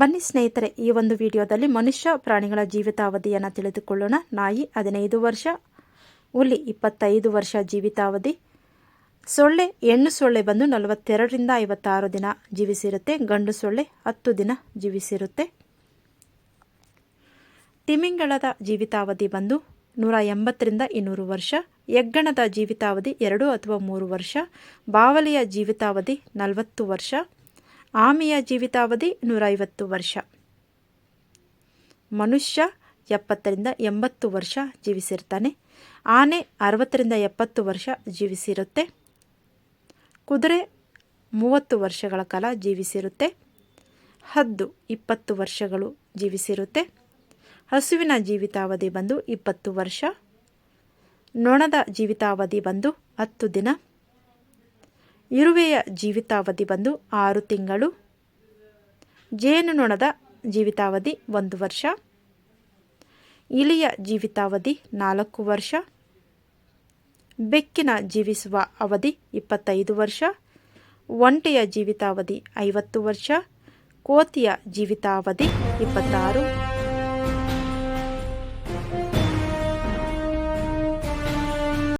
ಬನ್ನಿ ಸ್ನೇಹಿತರೆ, ಈ ಒಂದು ವಿಡಿಯೋದಲ್ಲಿ ಮನುಷ್ಯ ಪ್ರಾಣಿಗಳ ಜೀವಿತಾವಧಿಯನ್ನು ತಿಳಿದುಕೊಳ್ಳೋಣ. ನಾಯಿ ಹದಿನೈದು ವರ್ಷ, ಹುಲಿ ಇಪ್ಪತ್ತೈದು ವರ್ಷ ಜೀವಿತಾವಧಿ. ಸೊಳ್ಳೆ ಹೆಣ್ಣು ಸೊಳ್ಳೆ ಬಂದು ನಲವತ್ತೆರಡರಿಂದ ಐವತ್ತಾರು ದಿನ ಜೀವಿಸಿರುತ್ತೆ. ಗಂಡು ಸೊಳ್ಳೆ ಹತ್ತು ದಿನ ಜೀವಿಸಿರುತ್ತೆ. ತಿಮಿಂಗಳದ ಜೀವಿತಾವಧಿ ಬಂದು ನೂರ ಎಂಬತ್ತರಿಂದ ಇನ್ನೂರು ವರ್ಷ. ಹೆಗ್ಗಣದ ಜೀವಿತಾವಧಿ ಎರಡು ಅಥವಾ ಮೂರು ವರ್ಷ. ಬಾವಲಿಯ ಜೀವಿತಾವಧಿ ನಲವತ್ತು ವರ್ಷ. ಆಮೆಯ ಜೀವಿತಾವಧಿ ನೂರೈವತ್ತು ವರ್ಷ. ಮನುಷ್ಯ ಎಪ್ಪತ್ತರಿಂದ ಎಂಬತ್ತು ವರ್ಷ ಜೀವಿಸಿರ್ತಾನೆ. ಆನೆ ಅರವತ್ತರಿಂದ ಎಪ್ಪತ್ತು ವರ್ಷ ಜೀವಿಸಿರುತ್ತೆ. ಕುದುರೆ ಮೂವತ್ತು ವರ್ಷಗಳ ಕಾಲ ಜೀವಿಸಿರುತ್ತೆ. ಹದ್ದು ಇಪ್ಪತ್ತು ವರ್ಷಗಳು ಜೀವಿಸಿರುತ್ತೆ. ಹಸುವಿನ ಜೀವಿತಾವಧಿ ಬಂದು ಇಪ್ಪತ್ತು ವರ್ಷ. ನೊಣದ ಜೀವಿತಾವಧಿ ಬಂದು ಹತ್ತು ದಿನ. ಇರುವೆಯ ಜೀವಿತಾವಧಿ ಬಂದು ಆರು ತಿಂಗಳು. ಜೇನುನೊಣದ ಜೀವಿತಾವಧಿ ಒಂದು ವರ್ಷ. ಇಲಿಯ ಜೀವಿತಾವಧಿ ನಾಲ್ಕು ವರ್ಷ. ಬೆಕ್ಕಿನ ಜೀವಿಸುವ ಅವಧಿ ಇಪ್ಪತ್ತೈದು ವರ್ಷ. ಒಂಟೆಯ ಜೀವಿತಾವಧಿ ಐವತ್ತು ವರ್ಷ. ಕೋತಿಯ ಜೀವಿತಾವಧಿ ಇಪ್ಪತ್ತಾರು.